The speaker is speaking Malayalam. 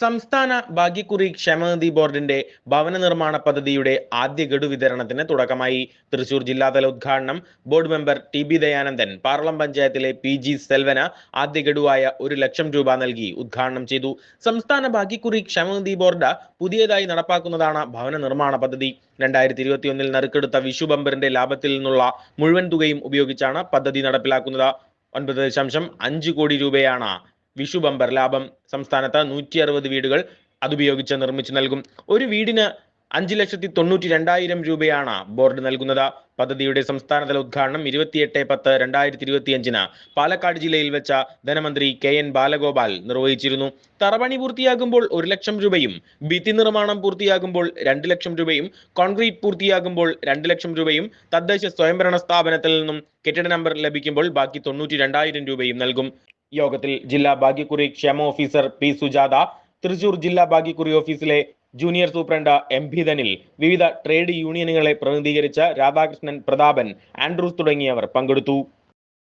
സംസ്ഥാന ഭാഗ്യക്കുറി ക്ഷേമനിധി ബോർഡിന്റെ ഭവന നിർമ്മാണ പദ്ധതിയുടെ ആദ്യ ഗഡു വിതരണത്തിന് തുടക്കമായി. തൃശൂർ ജില്ലാതല ഉദ്ഘാടനം board member T B Dayanandan Parlam പഞ്ചായത്തിലെ പി ജി സെൽവന ആദ്യ ഗഡുവായ ഒരു ലക്ഷം രൂപ നൽകി ഉദ്ഘാടനം ചെയ്തു. സംസ്ഥാന ഭാഗ്യക്കുറി ക്ഷേമനിധി ബോർഡ് പുതിയതായി നടപ്പാക്കുന്നതാണ് ഭവന നിർമ്മാണ പദ്ധതി. രണ്ടായിരത്തി ഇരുപത്തിയൊന്നിൽ നറുക്കെടുത്ത വിഷു ബമ്പറിന്റെ ലാഭത്തിൽ നിന്നുള്ള മുഴുവൻ തുകയും ഉപയോഗിച്ചാണ് പദ്ധതി നടപ്പിലാക്കുന്നത്. ഒൻപത് ദശാംശം അഞ്ച് കോടി രൂപയാണ് വിഷു ബമ്പർ ലാഭം സംസ്ഥാനത്ത് നൂറ്റി അറുപത് വീടുകൾ അതുപയോഗിച്ച് നിർമ്മിച്ചു നൽകും. ഒരു വീടിന് അഞ്ച് ലക്ഷത്തി തൊണ്ണൂറ്റി രണ്ടായിരം രൂപയാണ് ബോർഡ് നൽകുന്നത്. പദ്ധതിയുടെ സംസ്ഥാനതല ഉദ്ഘാടനം ഇരുപത്തിയെട്ട് പത്ത് രണ്ടായിരത്തി ഇരുപത്തിയഞ്ചിന് പാലക്കാട് ജില്ലയിൽ വെച്ച ധനമന്ത്രി കെ എൻ ബാലഗോപാൽ നിർവഹിച്ചിരുന്നു. തറപണി പൂർത്തിയാകുമ്പോൾ ഒരു ലക്ഷം രൂപയും ഭിത്തി നിർമ്മാണം പൂർത്തിയാകുമ്പോൾ രണ്ട് ലക്ഷം രൂപയും കോൺക്രീറ്റ് പൂർത്തിയാകുമ്പോൾ രണ്ട് ലക്ഷം രൂപയും തദ്ദേശ സ്വയംഭരണ സ്ഥാപനത്തിൽ നിന്നും കെട്ടിട നമ്പർ ലഭിക്കുമ്പോൾ ബാക്കി തൊണ്ണൂറ്റി രണ്ടായിരം രൂപയും നൽകും. യോഗത്തിൽ ജില്ലാ ഭാഗ്യക്കുറി ക്ഷേമ ഓഫീസർ പി സുജാത തൃശൂർ ജില്ലാ ഭാഗ്യക്കുറി ഓഫീസിലെ junior superintendent M B Dhanil വിവിധ ട്രേഡ് യൂണിയനുകളെ പ്രതിനിധീകരിച്ച രാധാകൃഷ്ണൻ പ്രതാപൻ ആൻഡ്രൂസ് തുടങ്ങിയവർ പങ്കെടുത്തു.